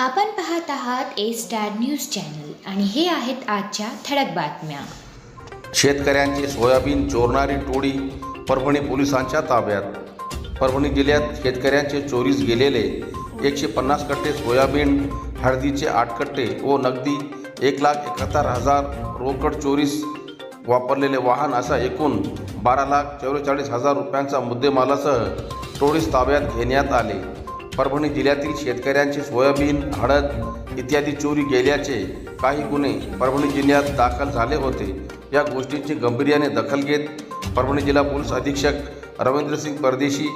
आपण पाहत आहात ए स्टार न्यूज चॅनल आणि हे आहेत आजच्या ठळक बातम्या. शेतकऱ्यांची सोयाबीन चोरणारी टोळी परभणी पोलिसांच्या ताब्यात. परभणी जिल्ह्यात शेतकऱ्यांचे चोरीस गेलेले एकशे पन्नास कट्टे सोयाबीन हळदीचे आठ कट्टे व नगदी एक लाख एकाहत्तर हजार रोकड चोरीस वापरलेले वाहन असा एकूण बारा लाख चौवेचाळीस हजार रुपयांचा मुद्देमालासह टोळीस ताब्यात घेण्यात आले. परभणी जिल्ह्यातील शेतकऱ्यांचे सोयाबीन हळद इत्यादी चोरी गेल्याचे काही गुन्हे परभणी जिल्ह्यात दाखल झाले होते. या गोष्टींची गांभीर्याने दखल घेत परभणी जिल्हा पोलीस अधीक्षक रवींद्रसिंग परदेशी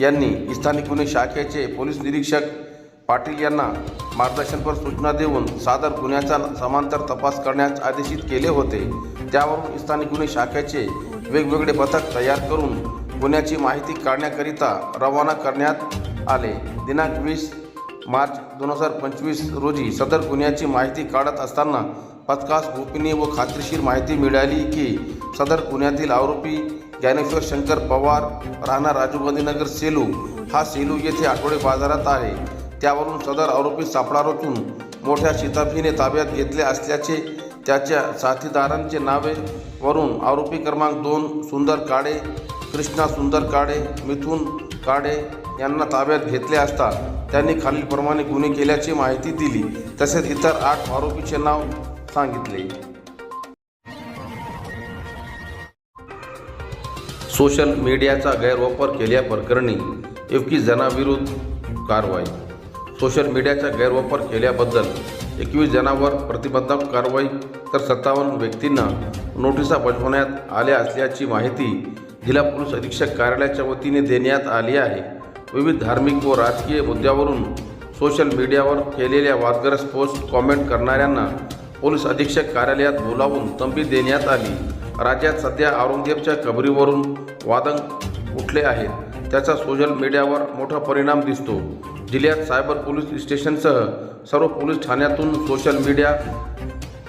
यांनी स्थानिक गुन्हे शाखेचे पोलीस निरीक्षक पाटील यांना मार्गदर्शनपर सूचना देऊन सादर गुन्ह्याचा समांतर तपास करण्यास आदेशित केले होते. त्यावरून स्थानिक गुन्हे शाखेचे वेगवेगळे पथक तयार करून गुन्ह्याची माहिती काढण्याकरिता रवाना करण्यात आले. दिनांक वीस मार्च दोन हजार पंचवीस रोजी सदर गुन्ह्याची माहिती काढत असताना पथकास गोपनीय व खात्रीशीर माहिती मिळाली की सदर गुन्ह्यातील आरोपी ज्ञानेश्वर शंकर पवार राहणार राजीव गांधीनगर सेलू हा सेलू येथे आठवडे बाजारात आहे. त्यावरून सदर आरोपी सापळा रचून मोठ्या शिताफीने ताब्यात घेतले असल्याचे त्याच्या साथीदारांचे नावे वरून आरोपी क्रमांक दोन सुंदर काळे कृष्णा सुंदर काळे मिथुन काळे यांना ताब्यात घेतले असता त्यांनी खालीलप्रमाणे गुन्हे केल्याची माहिती दिली. तसेच इतर आठ आरोपीचे नाव सांगितले. सोशल मीडियाचा गैरवापर केल्याप्रकरणी एकवीस जणांविरुद्ध कारवाई. सोशल मीडियाचा गैरवापर केल्याबद्दल एकवीस जणांवर प्रतिबंधक कारवाई तर सत्तावन्न व्यक्तींना नोटिसा बजावण्यात आल्या असल्याची माहिती जिल्हा पोलीस अधीक्षक कार्यालयाच्या वतीने देण्यात आली आहे. विविध धार्मिक व राजकीय मुद्द्यावरून सोशल मीडियावर केलेल्या वादग्रस्त पोस्ट कॉमेंट करणाऱ्यांना पोलीस अधीक्षक कार्यालयात बोलावून तंबी देण्यात आली. राज्यात सध्या औरंगजेबच्या कबरीवरून वादंग उठले आहेत. त्याचा सोशल मीडियावर मोठा परिणाम दिसतो. जिल्ह्यात सायबर पोलीस स्टेशनसह सर्व पोलीस ठाण्यातून सोशल मीडिया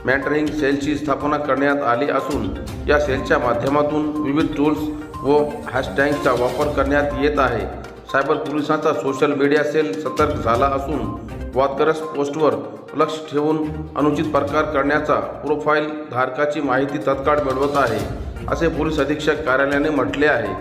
मॅटरिंग सेलची स्थापना करण्यात आली असून या सेलच्या माध्यमातून विविध टूल्स व हॅशटॅगचा वापर करण्यात येत आहे. सायबर पोलिसांचा सोशल मीडिया सेल सतर्क झाला असून वादग्रस्त पोस्टवर लक्ष ठेवून अनुचित प्रकार करण्याचा प्रोफाईल धारकाची माहिती तत्काळ मिळवत आहे असे पोलीस अधीक्षक कार्यालयाने म्हटले आहे.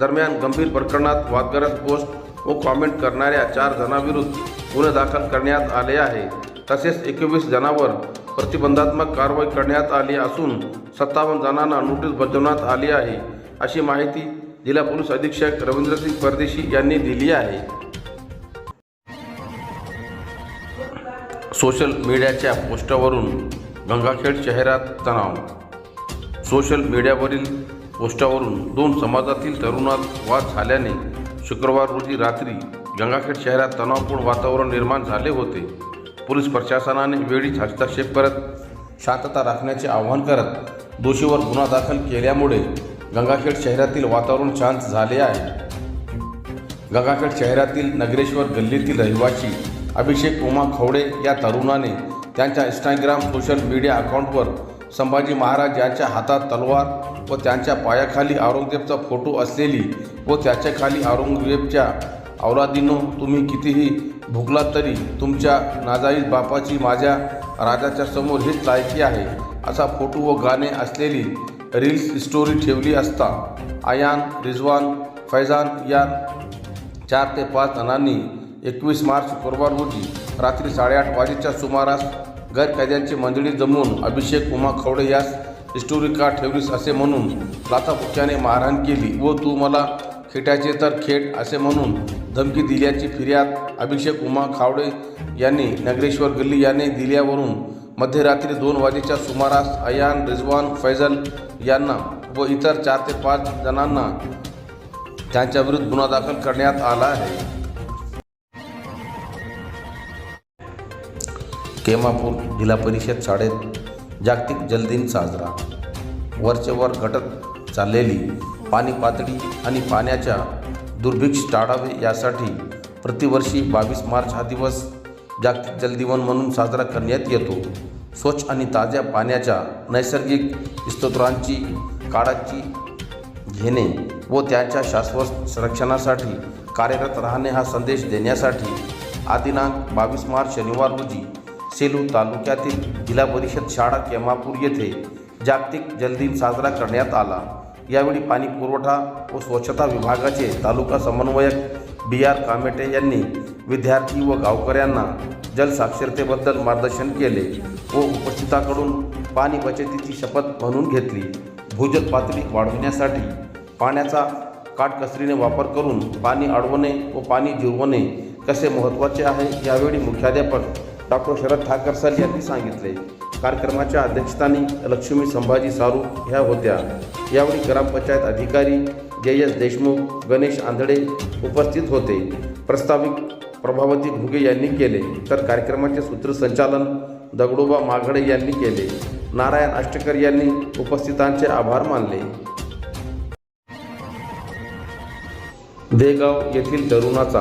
दरम्यान गंभीर प्रकरणात वादग्रस्त पोस्ट व कॉमेंट करणाऱ्या चार जणांविरुद्ध गुन्हे दाखल करण्यात आले आहे. तसेच एकवीस जणांवर प्रतिबंधात्मक कारवाई करण्यात आली असून सत्तावन्न जणांना नोटीस बजावण्यात आली आहे अशी माहिती जिल्हा पोलीस अधीक्षक रवींद्रसिंग परदेशी यांनी दिली आहे. सोशल मीडियाच्या पोस्टावरून गंगाखेड शहरात तणाव. सोशल मीडियावरील पोस्टावरून दोन समाजातील तरुणात वाद झाल्याने शुक्रवार रोजी रात्री गंगाखेड शहरात तणावपूर्ण वातावरण निर्माण झाले होते. पोलीस प्रशासनाने वेळीच हस्तक्षेप करत शांतता राखण्याचे आवाहन करत दोषीवर गुन्हा दाखल केल्यामुळे गंगाखेड शहरातील वातावरण शांत झाले आहे. गंगाखेड शहरातील नगरेश्वर गल्लीतील रहिवासी अभिषेक उमा खवडे या तरुणाने त्यांच्या इंस्टाग्राम सोशल मीडिया अकाउंटवर संभाजी महाराज यांच्या हातात तलवार व त्यांच्या पायाखाली औरंगजेबचा फोटो असलेली व त्याच्याखाली औरंगजेबच्या औलादीनो तुम्ही कितीही भुकलात तरी तुमच्या नाजाईज बापाची माझ्या राजाच्या समोर हीच लायकी आहे. असा फोटो व गाणे असलेली रील्स स्टोरी ठेवली असता आयान रिजवान फैजान या चार ते पाच जणांनी एकवीस मार्च शुक्रवार रोजी रात्री साडेआठ वाजेच्या सुमारास गैरकायद्यांची मंडळी जमवून अभिषेक उमा खवडे यास हिस्टोरी का ठेवलीस असे म्हणून लाथाबुक्याने मारहाण केली व तू मला खेटायचे तर खेट असे म्हणून धमकी दिल्याची फिर्याद अभिषेक उमा खावडे यांनी नगरेश्वर गल्ली याने दिल्यावरून मध्यरात्री दोन वाजेच्या सुमारास अयान रिजवान फैजल यांना व इतर चार ते पाच जणांना त्यांच्याविरुद्ध गुन्हा दाखल करण्यात आला आहे. केमापूर जिल्हा परिषद शाळेत जागतिक जलदिन साजरा. वरचेवर घटत चाललेली पाणी पातळी आणि पाण्याच्या दुर्भिक्ष टाळावे यासाठी प्रतिवर्षी बावीस मार्च हा दिवस जागतिक जलदिवन म्हणून साजरा करण्यात येतो. स्वच्छ आणि ताज्या पाण्याच्या नैसर्गिक स्तोत्रांची काळाची घेणे व त्याच्या शाश्वत संरक्षणासाठी कार्यरत राहणे हा संदेश देण्यासाठी आज दिनांक बावीस मार्च शनिवार रोजी सेलू तालुक्यातील जिल्हा परिषद शाळा केमापूर येथे जागतिक जलदिन साजरा करण्यात आला. यावेळी पाणी पुरवठा व स्वच्छता विभागाचे तालुका समन्वयक बी आर कामेटे यांनी विद्यार्थी व गावकऱ्यांना जलसाक्षरतेबद्दल मार्गदर्शन केले व उपस्थिताकडून पाणी बचतीची शपथ म्हणून घेतली. भूजल पातळी वाढविण्यासाठी पाण्याचा काटकसरीने वापर करून पाणी अडवणे व पाणी जिरवणे कसे महत्त्वाचे आहे यावेळी मुख्याध्यापक डॉक्टर शरद ठाकर सर यांनी सांगितले. कार्यक्रमाच्या अध्यक्षस्थानी लक्ष्मी संभाजी सारू ह्या होत्या. यावेळी ग्रामपंचायत अधिकारी जय एस देशमुख गणेश आंधळे उपस्थित होते. प्रस्ताविक प्रभावती घुगे यांनी केले. तर कार्यक्रमाचे सूत्रसंचालन दगडोबा माघडे यांनी केले. नारायण अष्टकर यांनी उपस्थितांचे आभार मानले. देगाव येथील तरुणाचा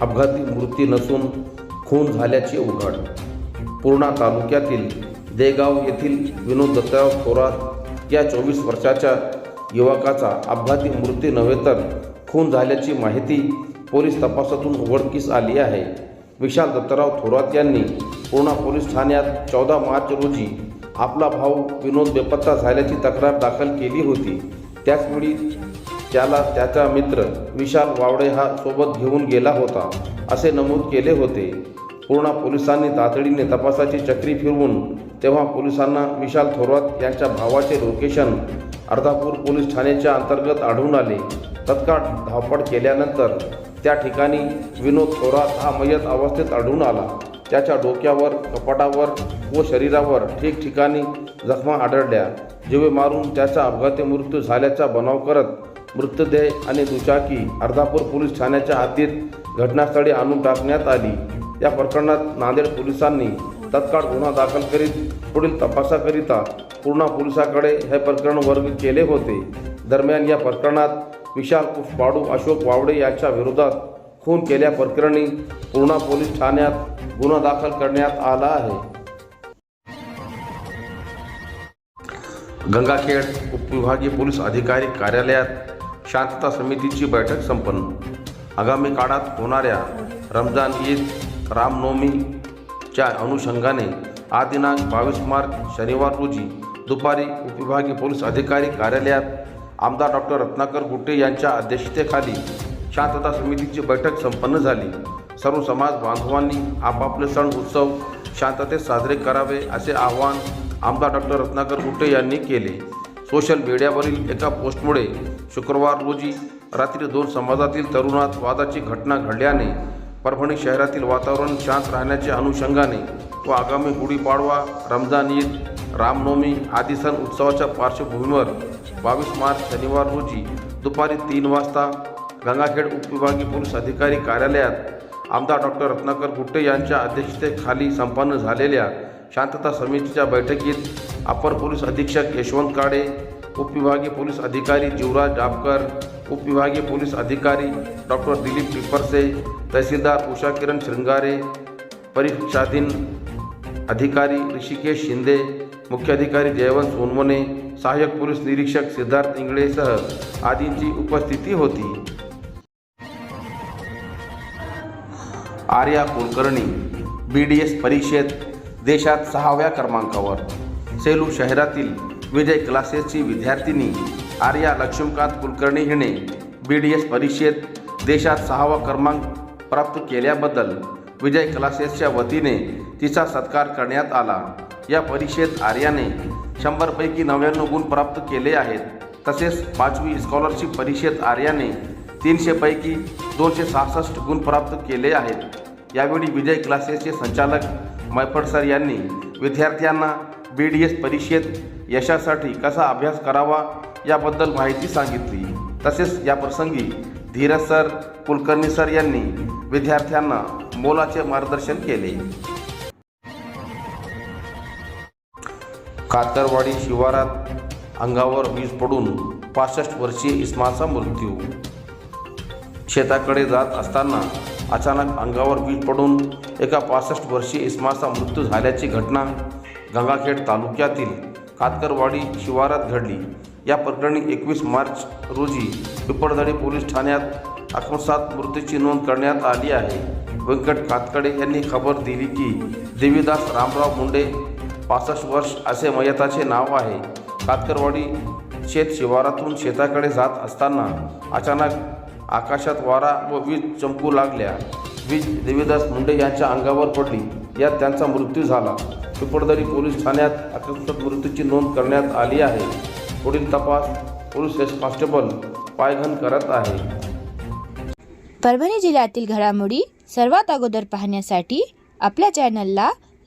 अपघाती मृत्यू नसून खून झाल्याचे उघड. पूर्णा तालुक्यातील देगाव येथील विनोद दत्तराव थोरात या चोवीस वर्षाच्या युवकाचा अपघाती मृत्यू नव्हे तर खून झाल्याची माहिती पोलीस तपासातून उघडकीस आली आहे? विशाल दत्तराव थोरात यांनी पूर्णा पोलीस ठाण्यात चौदा मार्च रोजी आपला भाऊ विनोद बेपत्ता झाल्याची तक्रार दाखल केली होती. त्याचवेळी त्याला त्याचा मित्र विशाल वावडे हा सोबत घेऊन गेला होता असे नमूद केले होते. पूर्णा पोलिसांनी तातडीने तपासाची चक्री फिरवून तेव्हा पोलिसांना विशाल थोरात यांच्या भावाचे लोकेशन अर्धापूर पोलीस ठाण्याच्या अंतर्गत आढळून आले. तत्काळ धावपळ केल्यानंतर त्या ठिकाणी विनोद थोरात हा मयत अवस्थेत आढळून आला. त्याच्या डोक्यावर कपाटावर व शरीरावर ठिकठिकाणी जखमा आढळल्या. जिवे मारून त्याचा अपघाती मृत्यू झाल्याचा बनाव करत मृतदेह आणि दुचाकी अर्धापूर पोलीस ठाण्याच्या हद्दीत घटनास्थळी आणून टाकण्यात आली. या प्रकरणात नांदेड पोलिसांनी तत्काळ गुन्हा दाखल करीत पुढील तपासाकरिता पूर्णा पोलिसाकडे हे प्रकरण वर्ग केले होते. दरम्यान या प्रकरणात विशाल पुष्पाडू अशोक वावडे यांच्या विरोधात खून केल्या प्रकरणी पूर्णा पोलीस ठाण्यात गुन्हा दाखल करण्यात आला आहे. गंगाखेड उपविभागीय पोलीस अधिकारी कार्यालयात शांतता समितीची बैठक संपन्न. आगामी काळात होणाऱ्या रमजान ईद रामनवमीच्या अनुषंगाने आज दिनांक बावीस मार्च शनिवार रोजी दुपारी उपविभागीय पोलीस अधिकारी कार्यालयात आमदार डॉक्टर रत्नाकर गुट्टे यांच्या अध्यक्षतेखाली शांतता समितीची बैठक संपन्न झाली. सर्व समाज बांधवांनी आपापले सण उत्सव शांततेत साजरे करावे असे आवाहन आमदार डॉक्टर रत्नाकर गुट्टे यांनी केले. सोशल मीडियावरील एका पोस्टमुळे शुक्रवार रोजी रात्री दोन समाजातील तरुणात वादाची घटना घडल्याने परभणी शहरातील वातावरण शांत राहण्याच्या अनुषंगाने व आगामी गुढीपाडवा रमजान ईद रामनवमी आदी सण उत्सवाच्या पार्श्वभूमीवर बावीस मार्च शनिवार रोजी दुपारी तीन वाजता गंगाखेड उपविभागीय पोलीस अधिकारी कार्यालयात आमदार डॉक्टर रत्नाकर गुट्टे यांच्या अध्यक्षतेखाली संपन्न झालेल्या शांतता समितीच्या बैठकीत अपर पोलीस अधीक्षक यशवंत काळे उपविभागीय पोलीस अधिकारी जीवराज डाबकर उपविभागीय पोलीस अधिकारी डॉक्टर दिलीप पिपरसे तहसीलदार उषा किरण शृंगारे परीक्षाधीन अधिकारी ऋषिकेश शिंदे मुख्याधिकारी जयवंत सोनवणे सहाय्यक पोलीस निरीक्षक सिद्धार्थ इंगळेसह आदींची उपस्थिती होती. Arya Kulkarni B D S परीक्षेत देशात सहाव्या क्रमांकावर. सेलू शहरातील विजय क्लासेसची विद्यार्थिनी आर्या लक्ष्मीकांत कुलकर्णी हिने बी डी एस परीक्षेत देशात सहावा क्रमांक प्राप्त केल्याबद्दल विजय क्लासेसच्या वतीने तिचा सत्कार करण्यात आला. या परीक्षेत आर्याने शंभरपैकी नव्याण्णव गुण प्राप्त केले आहेत. तसेच पाचवी स्कॉलरशिप परीक्षेत आर्याने तीनशेपैकी दोनशे सहासष्ट गुण प्राप्त केले आहेत. यावेळी विजय क्लासेसचे संचालक मैफड सर यांनी विद्यार्थ्यांना बी डी एस परीक्षेत यशासाठी कसा अभ्यास करावा याबद्दल माहिती सांगितली. तसेच या प्रसंगी धीरज सर कुलकर्णी सर यांनी विद्यार्थ्यांना मोलाचे मार्गदर्शन केले. कातरवाडी शिवारात अंगावर वीज पडून पासष्ट वर्षीय इस्माचा मृत्यू. शेताकडे जात असताना अचानक अंगावर वीज पडून एका पासष्ट वर्षीय इस्माचा मृत्यू झाल्याची घटना गंगाखेड तालुक्यातील कातकरवाडी शिवारात घडली. या प्रकरणी एकवीस मार्च रोजी पिपळदरी पोलीस ठाण्यात आत्मसात मृत्यूची नोंद करण्यात आली आहे. व्यंकट कातकडे यांनी खबर दिली की देवीदास रामराव मुंडे पासष्ट वर्ष असे मयताचे नाव आहे. कातकरवाडी शेत शिवारातून शेताकडे जात असताना अचानक आकाशात वारा व वीज चमकू लागल्या. वीज देवीदास मुंडे यांच्या अंगावर पडली. यात त्यांचा मृत्यू झाला. पिंपळदरी पोलीस ठाण्यात अकस्मात मृत्यूची नोंद करण्यात आली आहे. पुढील तपास पोलीस हेड कॉन्स्टेबल पायघन करत आहे. परभणी जिल्ह्यातील घडामोडी सर्वात अगोदर पाहण्यासाठी आपल्या चॅनलला